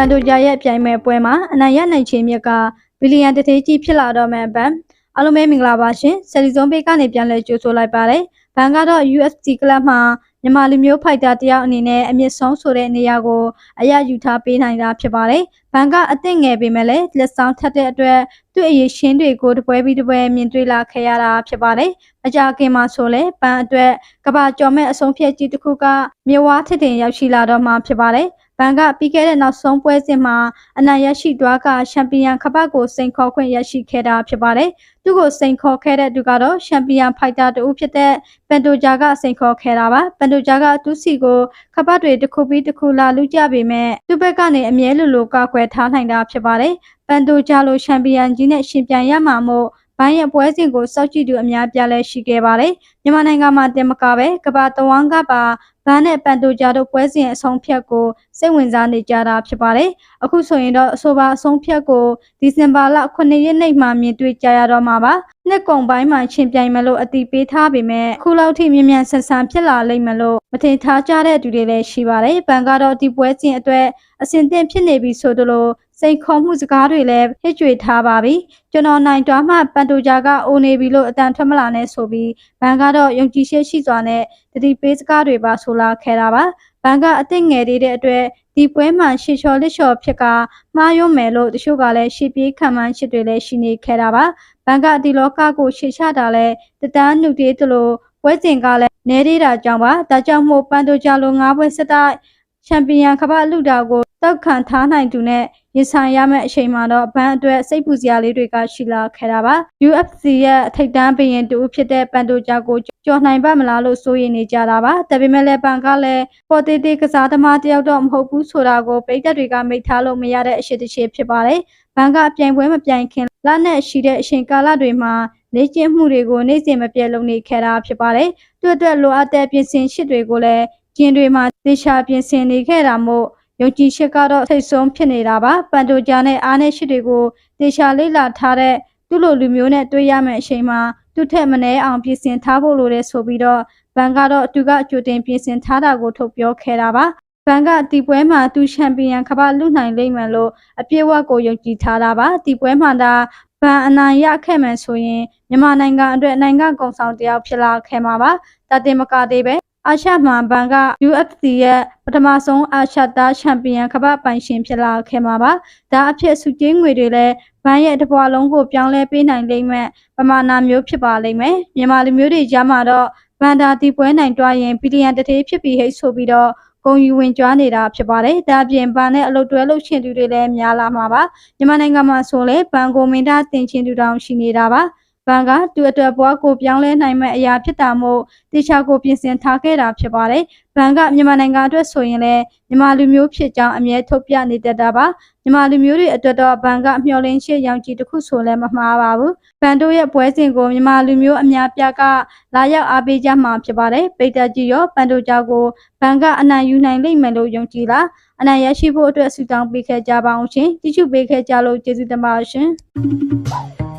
န်တိုဂျာရဲ့ပြိုင်မဲ့ပွဲမှာအနိုင်ရနိုင်ခြင်းမြက်ကဘီလီယံတစ်သေးကြီးဖြစ်လာတော့မှန်ပန်အားလုံးပဲမင်္ဂလာပါရှင်ဆယ်လီဇွန်ဘေးကနေပြန်လည်ကြိုဆိုလိုက်ပါတယ်ဘန်ကတော့ UFC ကလပ်မှာမြန်မာလူမျိုးဖိုက်တာတယောက်အနေနဲ့အမြင့်ဆုံးဆိုတဲ့နေရာကိုအရယူထားပေးနိုင်တာဖြစ်ပါတယ်ဘန်ကအသင့်ငယ်ပေမဲ့လည်းလက်ဆောင်ထပ်တဲ့အတွက်သူ့အရေးရှင်းတွေကိုတပွဲပြီးတပွဲမြင်တွေ့လာခဲ့ရတာဖြစ်ပါတယ်အကြခင်မှာဆိုလဲပန်အတွက်ကဘာကျော်မဲ့အဆုံးဖြတ်ကြီးတစ်ခုကမြေဝါထစ်တင်ရောက်ရှိလာတော့မှဖြစ်ပါတယ် ဘန်ကပြီးခဲ့တဲ့နောက်ဆုံးပွဲစဉ်မှာအနိုင်ရရှိသွားကချန်ပီယံခပတ်ကိုစိန်ခေါ်ခွင့်ရရှိခဲ့တာဖြစ်ပါတယ်။သူ့ကိုစိန်ခေါ်ခဲ့တဲ့သူကတော့ချန်ပီယံဖိုက်တာတူဖြစ်တဲ့ပန်တိုဂျာကစိန်ခေါ်ခဲ့တာပါ။ပန်တိုဂျာကသူ့စီကိုခပတ်တွေတစ်ခုပြီးတစ်ခုလာလူကြပေမဲ့သူ့ဘက်ကနေအမြဲလိုလိုကောက်ွယ်ထားနိုင်တာဖြစ်ပါတယ်။ပန်တိုဂျာလိုချန်ပီယံကြီးနဲ့ရှင်ပြိုင်ရမှာမို့ ဘိုင်းရဲ့ပွဲစဉ်ကိုစောက်ကြည့်သူအများပြားလဲရှိခဲ့ပါတယ်။မြန်မာနိုင်ငံမှာတင်မကပဲကမ္ဘာတဝန်းကပါဘန်းနဲ့ပန်တိုဂျာတို့ပွဲစဉ်အဆုံးဖြတ်ကိုစိတ်ဝင်စားနေကြတာဖြစ်ပါတယ်။အခုဆိုရင်တော့အဆိုပါအဆုံးဖြတ်ကိုဒီဇင်ဘာလ9ရက်နေ့မှာမြင်တွေ့ကြရတော့မှာပါ။နှစ်ကုံပိုင်းမှာချင်းပြိုင်မလို့အတိပေးထားပေမဲ့အခုလောက်ထိမြ мян ဆန်ဆန်ဖြစ်လာလိမ့်မလို့မထင်ထားကြတဲ့သူတွေလည်းရှိပါတယ်။ဘန်ကတော့ဒီပွဲစဉ်အတွက်အဆင်သင့်ဖြစ်နေပြီဆိုသလို စိန်ခေါ်မှုစကားတွေလည်းဟစ်ကြွေထားပါပြီကျွန်တော်နိုင်တွားမှပန်တိုဂျာကအိုနေပြီလို့အတန်ထွက်မလာနဲ့ဆိုပြီးဘန်ကတော့ယုံကြည်ရှိရှိစွာနဲ့တတိပေးစကားတွေပါဆိုလာခဲ့တာပါဘန်ကအသင့်ငယ်သေးတဲ့အတွက်ဒီပွဲမှာရှေချော်လစ်ချော်ဖြစ်ကမှားယွန်းမယ်လို့တချို့ကလည်းရှေ့ပြေးခံမှန်းချစ်တွေလည်းရှိနေခဲ့တာပါဘန်ကဒီလောကကိုရှေ့ချတာလဲတတန်းနုသေးသလိုပွဲစဉ်ကလည်းနေသေးတာကြောင့်ပါဒါကြောင့်မို့ပန်တိုဂျာလို၅ပွဲစတိုက်ချန်ပီယံကမ္ဘာလူတာကို တောက်ခံထားနိုင်သူနဲ့ရင်ဆိုင်ရမယ့်အချိန်မှာတော့ဘန်းအတွက်စိတ်ပူစရာလေးတွေကရှိလာခဲ့တာပါ UFC ရဲ့ထိပ်တန်းဘရင်တူဖြစ်တဲ့ပန်တိုဂျာကိုကြော်နိုင်ပါမလားလို့စိုးရိမ်နေကြတာပါဒါပေမဲ့လည်းပန်ကလည်းပေါ်သေးသေးကစားသမားတယောက်တော့မဟုတ်ဘူးဆိုတာကိုပိတ်သက်တွေကမိတ်ထားလို့မရတဲ့အရှိတရှိဖြစ်ပါတယ်ဘန်ကပြိုင်ပွဲမပြိုင်ခင်လနဲ့ရှိတဲ့အချိန်ကာလတွေမှာလေ့ကျင့်မှုတွေကိုနေ့စဉ်မပြတ်လုပ်နေခဲ့တာဖြစ်ပါတယ်။သူ့အတွက်လိုအပ်တဲ့ပြင်ဆင်ရှစ်တွေကိုလည်းကျင်းတွေမှာသေချာပြင်ဆင်နေခဲ့တာမို့ ယုံကြည်ရှစ်ကတော့ထိတ်ဆုံးဖြစ်နေတာပါပန်တိုဂျာနဲ့အားနဲ့ရှစ်တွေကိုတေချာလေးလာထားတဲ့သူ့လိုလူမျိုးနဲ့တွေ့ရမယ့်အချိန်မှာသူ့ထက်မနှဲအောင်ပြင်ဆင်ထားဖို့လိုတဲ့ဆိုပြီးတော့ဘန်ကတော့သူကကြိုတင်ပြင်ဆင်ထားတာကိုထုတ်ပြောခဲ့တာပါဘန်ကဒီပွဲမှာသူချန်ပီယံကမ္ဘာလူနိုင်လိမ့်မယ်လို့အပြည့်အဝကိုယုံကြည်ထားတာပါဒီပွဲမှာဒါဘန်အနိုင်ရခဲ့မှဆိုရင်မြန်မာနိုင်ငံအတွက်နိုင်ငံကုံဆောင်တယောက်ဖြစ်လာခဲ့မှာပါဒါတင်မကသေးပဲ အာရှမှာဘန်က UFC ရဲ့ပထမဆုံးအာရှသားချန်ပီယံကမ္ဘာပိုင်ရှင်ဖြစ်လာခဲ့မှာပါ။ဒါအဖြစ်စုကျင်းငွေတွေလည်းဘန်ရဲ့တပွားလုံးကိုပြောင်းလဲပေးနိုင်လိမ့်မယ်ပမာဏမျိုးဖြစ်ပါလိမ့်မယ်။မြန်မာလူမျိုးတွေကြားမှာတော့ဘန်ဒါတီပွဲနိုင်တွားရင်ဘီလီယံတစ်သေးဖြစ်ပြီးဟိတ်ဆိုပြီးတော့ဂုံယူဝင်ကြွားနေတာဖြစ်ပါတယ်။ဒါအပြင်ဘန်နဲ့အလုပ်တွဲလုပ်ရှင်သူတွေလည်းများလာမှာပါ။မြန်မာနိုင်ငံမှာဆိုလေဘန်ကိုမင်းသားတင်ချင်းသူတောင်ရှိနေတာပါ။ ဘန်ကသူ့အတွက်ဘွားကိုပြောင်းလဲနိုင်မဲ့အရာဖြစ်တာမို့တေချာကိုပြင်ဆင်ထားခဲ့တာဖြစ်ပါတယ်။ဘန်ကမြန်မာနိုင်ငံအတွက်ဆိုရင်လည်းမြန်မာလူမျိုးဖြစ်ကြောင်းအမြဲထုတ်ပြနေတတ်တာပါ။မြန်မာလူမျိုးတွေအတွက်တော့ဘန်ကမျှော်လင့်ချက်ရောင်ကြီးတစ်ခုဆိုလည်းမမှားပါဘူး။ဘန်တို့ရဲ့ပွဲစဉ်ကိုမြန်မာလူမျိုးအများပြားကလာရောက်အားပေးကြမှာဖြစ်ပါတယ်။ပိတ်သက်ကြီးရောဘန်တို့ကြောင့်ကိုဘန်ကအနိုင်ယူနိုင်လိမ့်မယ်လို့ယုံကြည်လား။အနိုင်ရရှိဖို့အတွက်ဆုတောင်းပေးခဲ့ကြပါအောင်ရှင်။ကြည့်ရှုပေးခဲ့ကြလို့ကျေးဇူးတင်ပါရှင်။